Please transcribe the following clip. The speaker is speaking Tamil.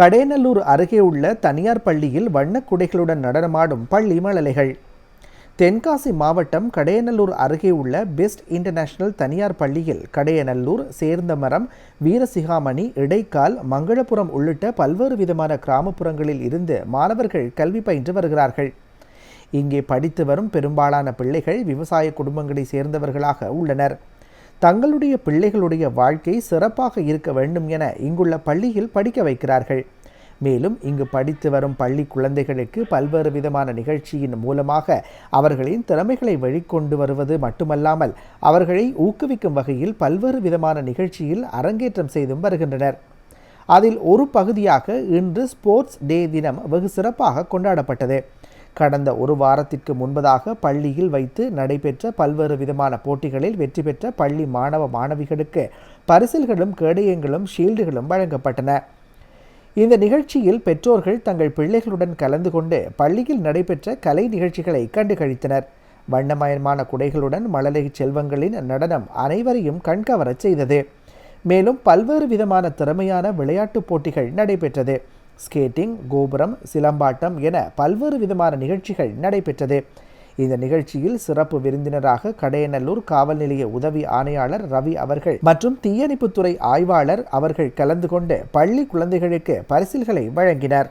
கடேநல்லூர் அருகே உள்ள தனியார் பள்ளியில் வண்ணக் குடைகளுடன் நடனமாடும் பள்ளி மழலைகள் தென்காசி மாவட்டம் கடையநல்லூர் அருகே உள்ள பெஸ்ட் இன்டர்நேஷனல் தனியார் பள்ளியில் கடையநல்லூர் சேர்ந்தமரம் வீரசிகாமணி இடைக்கால் மங்களபுரம் உள்ளிட்ட பல்வேறு விதமான கிராமப்புறங்களில் இருந்து மாணவர்கள் கல்வி பயின்று வருகிறார்கள். இங்கே படித்து வரும் பெரும்பாலான பிள்ளைகள் விவசாய குடும்பங்களை சேர்ந்தவர்களாக உள்ளனர். தங்களுடைய பிள்ளைகளுடைய வாழ்க்கை சிறப்பாக இருக்க வேண்டும் என இங்குள்ள பள்ளியில் படிக்க வைக்கிறார்கள். மேலும் இங்கு படித்து வரும் பள்ளி குழந்தைகளுக்கு பல்வேறு விதமான நிகழ்ச்சியின் மூலமாக அவர்களின் திறமைகளை வெளிக்கொண்டு வருவது மட்டுமல்லாமல் அவர்களை ஊக்குவிக்கும் வகையில் பல்வேறு விதமான நிகழ்ச்சியில் அரங்கேற்றம் செய்தும் வருகின்றனர். அதில் ஒரு பகுதியாக இன்று ஸ்போர்ட்ஸ் டே தினம் வெகு சிறப்பாக கொண்டாடப்பட்டது. கடந்த ஒரு வாரத்திற்கு முன்பதாக பள்ளியில் வைத்து நடைபெற்ற பல்வேறு விதமான போட்டிகளில் வெற்றி பெற்ற பள்ளி மாணவ மாணவிகளுக்கு பரிசில்களும் கேடயங்களும் ஷீல்டுகளும் வழங்கப்பட்டன. இந்த நிகழ்ச்சியில் பெற்றோர்கள் தங்கள் பிள்ளைகளுடன் கலந்து கொண்டு பள்ளியில் நடைபெற்ற கலை நிகழ்ச்சிகளை கண்டு கழித்தனர் வண்ணமயமான குடைகளுடன் மழலை செல்வங்களின் நடனம் அனைவரையும் கண்கவரச் செய்தது. மேலும் பல்வேறு விதமான திறமையான விளையாட்டுப் போட்டிகள் நடைபெற்றது. ஸ்கேட்டிங் கோபுரம் சிலம்பாட்டம் என பல்வேறு விதமான நிகழ்ச்சிகள் நடைபெற்றது. இந்த நிகழ்ச்சியில் சிறப்பு விருந்தினராக கடையநல்லூர் காவல் நிலைய உதவி ஆணையாளர் ரவி அவர்கள் மற்றும் தீயணைப்புத்துறை ஆய்வாளர் அவர்கள் கலந்து கொண்டு பள்ளி குழந்தைகளுக்கு பரிசில்களை வழங்கினர்.